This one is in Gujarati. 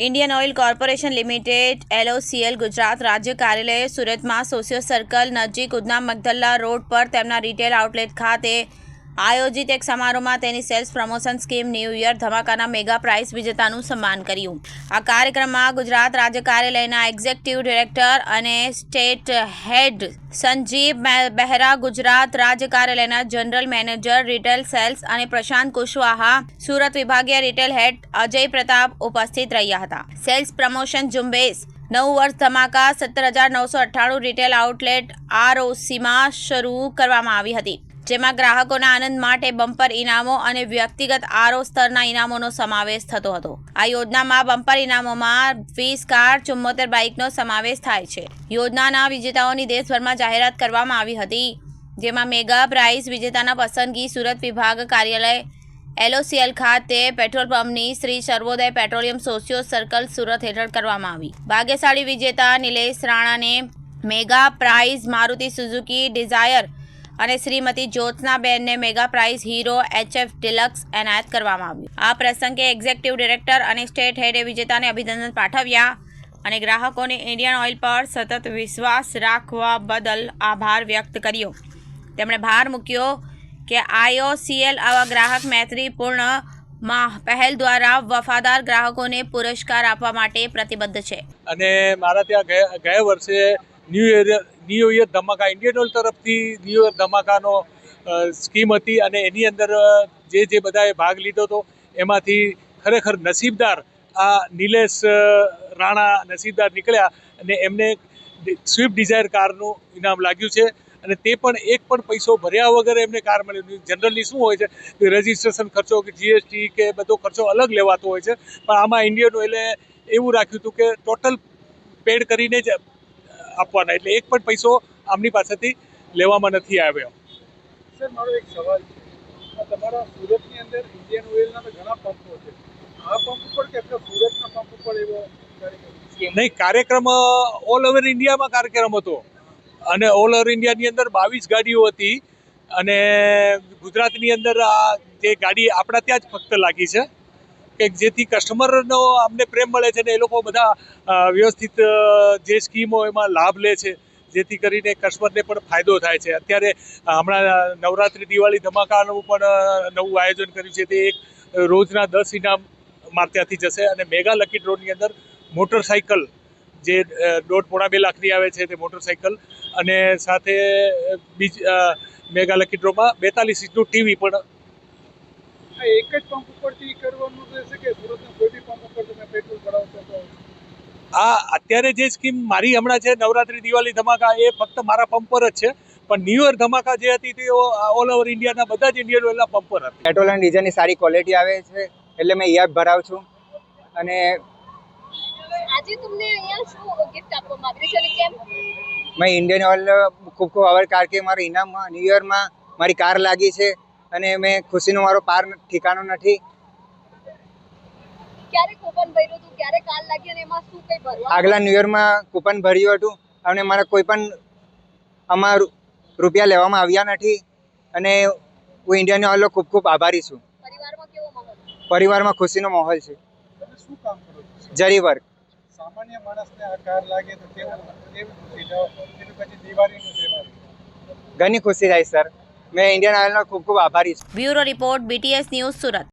Indian oil corporation limited IOCL Gujarat રાજ્ય કાર્યાલય સુરતમાં સોશિયો સર્કલ નજીક ઉધના મગદલ્લા રોડ પર તેમના રિટેલ આઉટલેટ ખાતે આયોજિત એક સમારોહમાં તેની sales promotion scheme new year ધમાકાના mega prize વિજેતાનું સન્માન કર્યું. આ કાર્યક્રમમાં ગુજરાત રાજ્ય કાર્યાલયના એક્ઝિક્યુટિવ ડિરેક્ટર અને સ્ટેટ હેડ સંજીવ બહેરા, ગુજરાત રાજ્ય કાર્યાલયના જનરલ મેનેજર, રિટેલ સેલ્સ અને પ્રશાંત કુશવાહા, સુરત વિભાગીય રિટેલ હેડ અજય પ્રતાપ ઉપસ્થિત રહ્યા હતા. સેલ્સ પ્રમોશન ઝુંબેશ નવ વર્ષ ધમાકા સત્તર હજાર નવસો અઠ્ઠાણું રિટેલ આઉટલેટ આરઓસીમાં શરૂ કરવામાં આવી હતી. જેમાં ગ્રાહકોના આનંદ માટે બમ્પર ઇનામો અને વ્યક્તિગત આરો સ્તરના ઇનામોનો સમાવેશ થતો હતો. આ યોજનામાં બમ્પર ઇનામોમાં વીસ કાર, ચુમ્મોતેર બાઇકનો સમાવેશ થાય છે. યોજનાના વિજેતાઓની દેશભરમાં જાહેરાત કરવામાં આવી હતી, જેમાં મેગા પ્રાઇઝ વિજેતાના પસંદગી સુરત વિભાગ કાર્યાલય, એલઓસીએલ ખાતે પેટ્રોલ પંપની Shri Sarvoday petroleum socio circle Surat હેઠળ કરવામાં આવી. ભાગ્યશાળી વિજેતા Nilesh રાણાને mega prize Maruti Suzuki Dzire અને Shrimati જ્યોત્સનાબેનને mega prize Hero HF Deluxe એનાયત કરવામાં આવ્યું. આ પ્રસંગે એક્ઝિક્યુટિવ ડિરેક્ટર અને સ્ટેટ હેડે વિજેતાને અભિનંદન પાઠવ્યા અને ગ્રાહકોને ઇન્ડિયન ઓઇલ પર સતત વિશ્વાસ રાખવા બદલ આભાર વ્યક્ત કર્યો. તેમણે ભાર મૂક્યો કે આઈઓસીએલ આવા ગ્રાહક મૈત્રીપૂર્ણમાં, પહેલ દ્વારા વફાદાર ગ્રાહકોને પુરસ્કાર આપવા માટે પ્રતિબદ્ધ છે. અને મારા ત્યાં ગયા વર્ષે ન્યૂ યર ન્યૂ યર ધમાકા ઇન્ડિયન ઓઇલ તરફથી ન્યૂ યર ધમાકાનો સ્કીમ હતી અને એની અંદર જે જે બધાએ ભાગ લીધો હતો, એમાંથી ખરેખર નસીબદાર આ નિલેશ રાણા નસીબદાર નીકળ્યા અને એમને સ્વિફ્ટ ડિઝાયર કારનું ઇનામ લાગ્યું છે અને તે પણ એક પણ પૈસો ભર્યા વગર એમને કાર મળી જનરલી શું હોય છે કે રજિસ્ટ્રેશન ખર્ચો કે જીએસટી કે બધો ખર્ચો અલગ લેવાતો હોય છે. પણ આમાં ઇન્ડિયન ઓઇલે એવું રાખ્યું હતું કે ટોટલ પેડ કરીને જ આપવાના. એટલે એક પણ પૈસો આમની પાસેથી લેવામાં નથી આવ્યો. સર મારો એક સવાલ છે. તમારા સુરતની અંદર ઇન્ડિયન ઓઇલના ઘણા પંપો છે. આ પંપ ઉપર કે સુરતના પંપ ઉપર એવો નહીં કાર્યક્રમ ઓલ ઓવર ઇન્ડિયામાં કાર્યક્રમ હતો. અને ઓલ ઓવર ઇન્ડિયાની અંદર બાવીસ ગાડીઓ હતી. અને ગુજરાતની અંદર આ જે ગાડી આપણા ત્યાં જ ફક્ત લાગી છે. કે જેથી કસ્ટમરનો અમને પ્રેમ મળે છે ને એ લોકો બધા વ્યવસ્થિત જે સ્કીમો એમાં લાભ લે છે. જેથી કરીને કસ્ટમરને પણ ફાયદો થાય છે. અત્યારે હમણાં નવરાત્રિ, દિવાળી ધમાકાનું પણ નવું આયોજન કર્યું છે. તે એક રોજના દસ ઇનામ માર ત્યાંથી જશે અને મેગા લકી ડ્રોની અંદર મોટરસાઇકલ જે દોઢ પોણા બે લાખની આવે છે તે મોટરસાઇકલ અને સાથે બીજ મેગા લકી ડ્રોમાં બેતાલીસ ઇંચનું ટીવી પણ આ એક જ પંપ ઉપરથી કરવાનું રહેશે કે સુરતના કોઈ બી પંપ ઉપર તમે પેટ્રોલ ભરાવશો તો? આ અત્યારે જે સ્કીમ મારી હમણાં છે નવરાત્રી દિવાળી ધમાકા એ ફક્ત મારા પંપ પર જ છે. પણ ન્યૂ યર ધમાકા જે હતી તે ઓલ ઓવર ઇન્ડિયાના બધા જ ઇન્ડિયન ઓઇલના પંપ પર હતા. પેટ્રોલ અને ડીઝલની સારી ક્વોલિટી આવે છે એટલે મેં અહીંયા જ ભરાવું છું. અને આજે તમને અહીંયા શું ગિફ્ટ આપવા માંગે છે અને કેમ? મેં ઇન્ડિયન ઓઇલ ખૂબ ખૂબ આવર કાર કે મારું ઇનામમાં ન્યૂ યરમાં મારી કાર લાગી છે. અને મેં ખુશીનો મારો પાર ઠેકાણો નથી. ક્યારે કૂપન ભર્યું હતું? ક્યારે કાલ લાગી અને એમાં શું કઈ ભરવા આગલા ન્યુ યરમાં કૂપન ભર્યું હતું અને મારા કોઈ પણ આમાં રૂપિયા લેવામાં આવ્યા નથી અને હું ઇન્ડિયાનો ઓઇલનો ખૂબ ખૂબ આભારી છું. પરિવારમાં કેવો માહોલ? પરિવારમાં ખુશીનો માહોલ છે. શું કામ કરો છો? જરી વર્ક સામાન્ય માણસને આ કાર લાગે તો કેવું કેવી ખુશી જાઓ? એનું પછી દિવાળીનું તહેવાર ઘણી ખુશી થાય સર. મેં ઇન્ડિયન ઓઇલનો ખૂબ ખૂબ આભારી છું. Bureau report BTS news Surat.